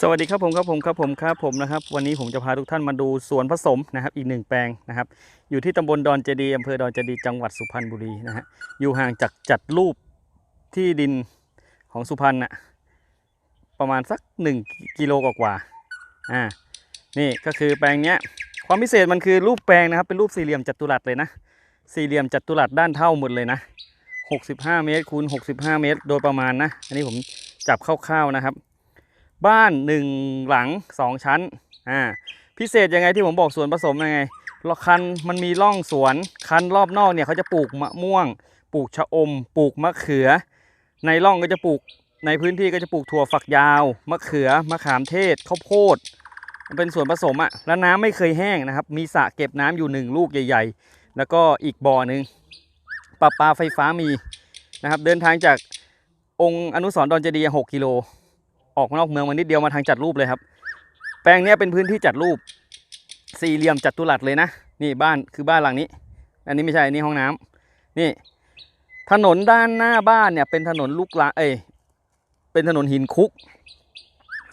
สวัสดีครับผมครับผมครับผมครับผมนะครับ วันนี้ผมจะพาทุกท่านมาดูสวนผสมนะครับ อีกหนึ่งแปลงนะครับ อยู่ที่ตำบลดอนเจดีอำเภอดอนเจดีจังหวัดสุพรรณบุรีนะฮะอยู่ห่างจากจัดรูปที่ดินของสุพรรณน่ะประมาณสักหนึ่งกิโลกว่าๆอ่านี่ก็คือแปลงเนี้ยความพิเศษมันคือรูปแปลงนะครับเป็นรูปสี่เหลี่ยมจัตุรัสเลยนะสี่เหลี่ยมจัตุรัสด้านเท่าหมดเลยนะ65 เมตรคูณ65 เมตร โดยประมาณนะ อันนี้ผมจับคร่าวๆนะครับ บ้านหนึ่งหลังสองชั้นอ่าพิเศษยังไงที่ผมบอกสวนผสมยังไงคันมันมีร่องสวนคันรอบนอกเนี่ยเขาจะปลูกมะม่วง ปลูกชะอม ปลูกมะเขือ ในร่องก็จะปลูกในพื้นที่ก็จะปลูกถั่วฝักยาวมะเขือมะขามเทศข้าวโพดเป็นส่วนผสมอะแล้วน้ำไม่เคยแห้งนะครับ มีสระเก็บน้ำอยู่หนึ่งลูกใหญ่ ๆ แล้วก็อีกบ่อหนึ่งปลาปลาไฟฟ้ามีนะครับ เดินทางจากองค์อนุสรณ์ดอนเจดีย์6กิโล ออกนอกเมืองมานิดเดียวมาทางจัดรูปเลยครับ แปลงนี้เป็นพื้นที่จัดรูป สี่เหลี่ยมจัตุรัสเลยนะ นี่บ้านคือบ้านหลังนี้ อันนี้ไม่ใช่อันนี้ห้องน้ำนี่ ถนนด้านหน้าบ้านเนี่ยเป็นถนนลูกละเอ้ยเป็นถนนหินคุก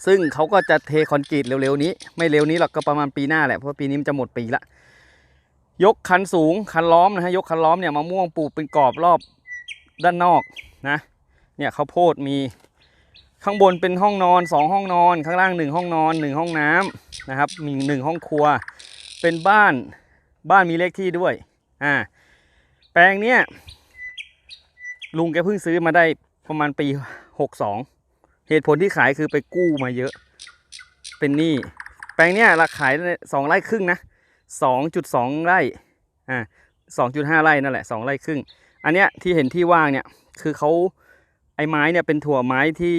ซึ่งเขาก็จะเทคอนกรีตเร็วๆนี้ ไม่เร็วนี้หรอกก็ประมาณปีหน้าแหละเพราะปีนี้มันจะหมดปีละยกคันสูงคันล้อมนะฮะยกคันล้อมเนี่ยมะม่วงปลูกเป็นกรอบรอบด้านนอกนะเนี่ยข้าวโพดมี ข้างบนเป็นห้องนอนสองห้องนอน ข้างล่างหนึ่งห้องนอนหนึ่งห้องน้ำนะครับ มีหนึ่งห้องครัว เป็นบ้านบ้านมีเลขที่ด้วยอ่าแปลงเนี้ยลุงแกเพิ่งซื้อมาได้ประมาณปีหกสองเหตุผลที่ขายคือไปกู้มาเยอะ เป็นหนี้แปลงเนี้ยราคายสองไร่ครึ่งนะสองจุดสองไร่อ่าสองจุดห้าไร่นั่นแหละสองไร่ครึ่ง อันเนี้ยที่เห็นที่ว่างเนี่ยคือเขา ไอ้ไม้เนี่ยเป็นถั่วไม้ที่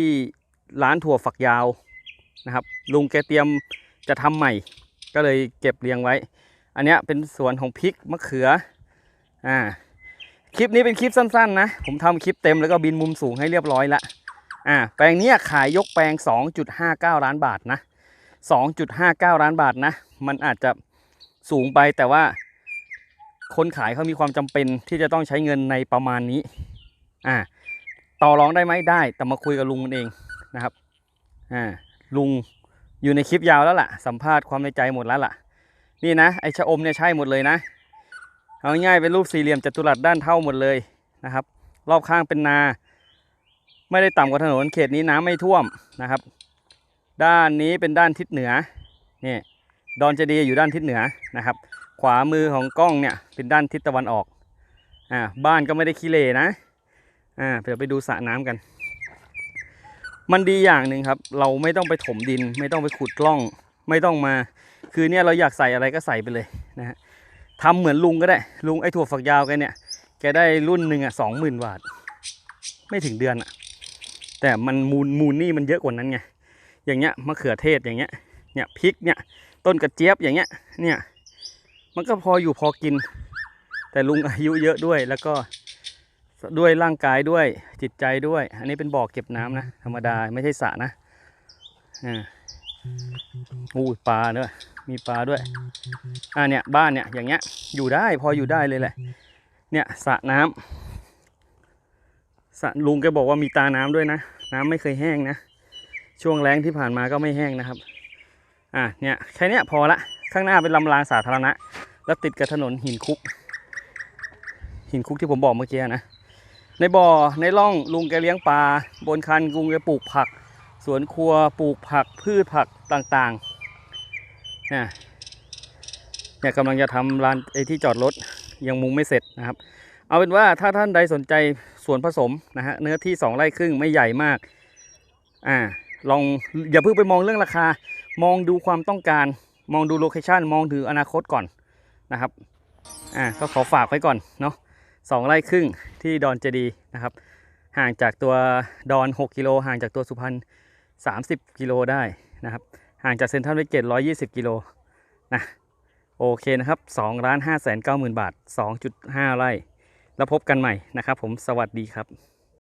ร้านถั่วฝักยาวนะครับ ลุงแกเตรียมจะทำใหม่ ก็เลยเก็บเรียงไว้ อันนี้เป็นสวนของพริกมะเขืออ่าคลิปนี้เป็นคลิปสั้นๆนะ ผมทำคลิปเต็มแล้วก็บินมุมสูงให้เรียบร้อยละอ่าแปลงนี้ขายยกแปลง 2.59 ล้านบาทนะ2.59 ล้านบาทนะ มันอาจจะสูงไปแต่ว่า คนขายเขามีความจำเป็นที่จะต้องใช้เงินในประมาณนี้อ่า ต่อรองได้ไหมได้ แต่มาคุยกับลุงมันเองนะครับอ่าลุงอยู่ในคลิปยาวแล้วล่ะ สัมภาษณ์ความในใจหมดแล้วล่ะ นี่นะไอชะอมเนี่ยใช่หมดเลยนะเอาง่ายเป็นรูปสี่เหลี่ยมจัตุรัสด้านเท่าหมดเลยนะครับ รอบข้างเป็นนา ไม่ได้ต่ำกว่าถนนเขตนี้น้ำไม่ท่วมนะครับ ด้านนี้เป็นด้านทิศเหนือนี่ดอนเจดีย์อยู่ด้านทิศเหนือนะครับ ขวามือของกล้องเนี่ยเป็นด้านทิศตะวันออกอ่าบ้านก็ไม่ได้ขี้เหร่นะ อ่าเดี๋ยวไปดูสระน้ำกัน มันดีอย่างหนึ่งครับ เราไม่ต้องไปถมดิน ไม่ต้องไปขุดร่อง ไม่ต้องมา คือเนี่ยเราอยากใส่อะไรก็ใส่ไปเลยนะฮะทำเหมือนลุงก็ได้ ลุงไอ้ถั่วฝักยาวแกเนี่ย แกได้รุ่นหนึ่งอะสองหมื่นบาท ไม่ถึงเดือนอะ แต่มันมูลมูลนี่มันเยอะกว่านั้นไง อย่างเงี้ยมะเขือเทศอย่างเงี้ย เนี่ยพริกเนี่ย ต้นกระเจี๊ยบอย่างเงี้ย เนี่ย มันก็พออยู่พอกิน แต่ลุงอายุเยอะด้วยแล้วก็ ด้วยร่างกายด้วยจิตใจด้วย อันนี้เป็นบ่อเก็บน้ำนะ ธรรมดาไม่ใช่สระนะอ่าอู้ปลาด้วยมีปลาด้วยอ่าเนี่ยบ้านเนี่ยอย่างเงี้ยอยู่ได้พออยู่ได้เลยแหละ เนี่ยสระน้ำสระลุงแกบอกว่ามีตาน้ำด้วยนะ น้ำไม่เคยแห้งนะ ช่วงแรงที่ผ่านมาก็ไม่แห้งนะครับอ่าเนี่ยแค่เนี้ยพอละข้างหน้าเป็นลำรางสาธารณะ แล้วติดกับถนนหินคุก หินคุกที่ผมบอกเมื่อกี้นะ ในบ่อในร่องลุงแกเลี้ยงปลาบนคันลุงแกปลูกผัก สวนครัวปลูกผักพืชผักต่างๆเนี่ยเนี่ยกำลังจะทำลานไอ้ที่จอดรถยังมุงไม่เสร็จนะครับ เอาเป็นว่าถ้าท่านใดสนใจสวนผสมนะฮะเนื้อที่สองไร่ครึ่งไม่ใหญ่มากอ่าลองอย่าเพิ่งไปมองเรื่องราคา มองดูความต้องการ มองดูโลเคชันมองถึงอนาคตก่อนนะครับอ่าก็ขอฝากไว้ก่อนเนาะ สองไร่ครึ่งที่ดอนเจดีย์นะครับ ห่างจากตัวดอน 6 กิโล ห่างจากตัวสุพรรณ30 กิโลได้นะครับ ห่างจากเซ็นทรัลเวสเกต120 กิโลนะโอเคนะครับ2ล้าน5 9 0 0 0 0 บาท 2.5 ไร่ แล้วพบกันใหม่นะครับผมสวัสดีครับ